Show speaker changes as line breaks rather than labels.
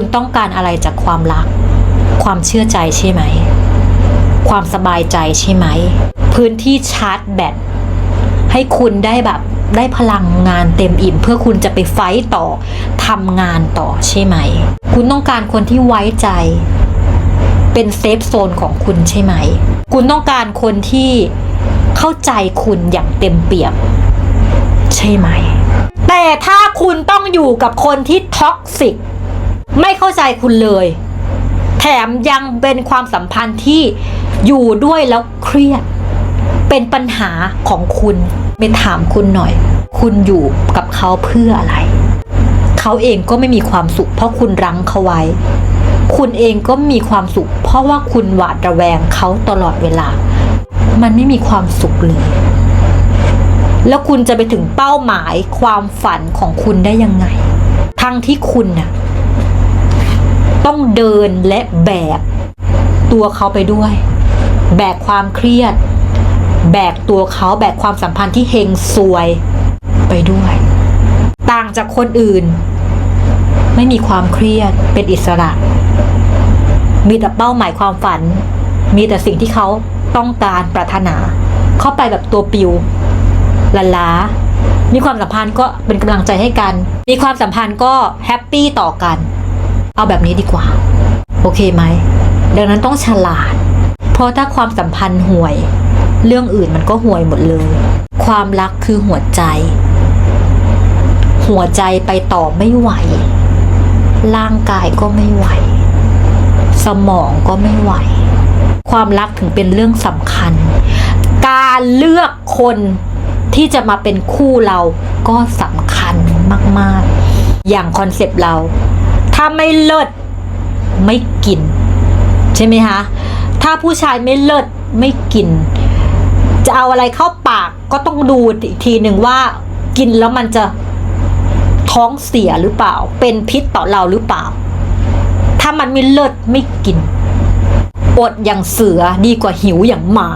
คุณต้องการอะไรจากความรัก ความเชื่อใจใช่ไหม ความสบายใจใช่ไหม พื้นที่ชาร์จแบตให้คุณได้แบบได้พลังงานเต็มอิ่ม เพื่อคุณจะไปไฟต์ต่อทำงานต่อใช่ไหม คุณต้องการคนที่ไว้ใจ เป็นเซฟโซนของคุณใช่ไหม คุณต้องการคนที่เข้าใจคุณอย่างเต็มเปี่ยม ใช่ไหม แต่ถ้าคุณต้องอยู่กับคนที่ท็อกซิก ไม่เข้าใจคุณเลย แถมยังเป็นความสัมพันธ์ที่อยู่ด้วยแล้วเครียด เป็นปัญหาของคุณไม่ถามคุณหน่อย คุณอยู่กับเขาเพื่ออะไร เขาเองก็ไม่มีความสุข เพราะคุณรั้งเขาไว้ คุณเองก็มีความสุข เพราะว่าคุณหวาดระแวงเขาตลอดเวลา มันไม่มีความสุขเลยแล้วคุณจะไปถึงเป้าหมายความฝันของคุณได้ยังไง ทั้งที่คุณน่ะ ต้องเดินและแบกตัวเขาไปด้วย แบกความเครียด แบกตัวเขาแบกความสัมพันธ์ที่เฮงซวยไปด้วย ต่างจากคนอื่น ไม่มีความเครียดเป็นอิสระ มีแต่เป้าหมายความฝัน มีแต่สิ่งที่เขาต้องการปรารถนา เข้าไปแบบตัวปิวละล้ามีความสัมพันธ์ก็เป็นกำลังใจให้กัน มีความสัมพันธ์ก็แฮปปี้ต่อกัน เอาแบบนี้ดีกว่า โอเคไหม ดังนั้นต้องฉลาด เพราะถ้าความสัมพันธ์ห่วย เรื่องอื่นมันก็ห่วยหมดเลย ความรักคือหัวใจ หัวใจไปต่อไม่ไหว ร่างกายก็ไม่ไหว สมองก็ไม่ไหว ความรักถึงเป็นเรื่องสำคัญ การเลือกคนที่จะมาเป็นคู่เราก็สำคัญมาก ๆ อย่างคอนเซปต์เรา ถ้าไม่เลิศไม่กิน ใช่ไหมคะ ถ้าผู้ชายไม่เลิศไม่กิน จะเอาอะไรเข้าปากก็ต้องดูอีกทีหนึ่งว่ากินแล้วมันจะท้องเสียหรือเปล่า เป็นพิษต่อเราหรือเปล่า ถ้ามันไม่เลิศไม่กิน อดอย่างเสือดีกว่าหิวอย่างหมา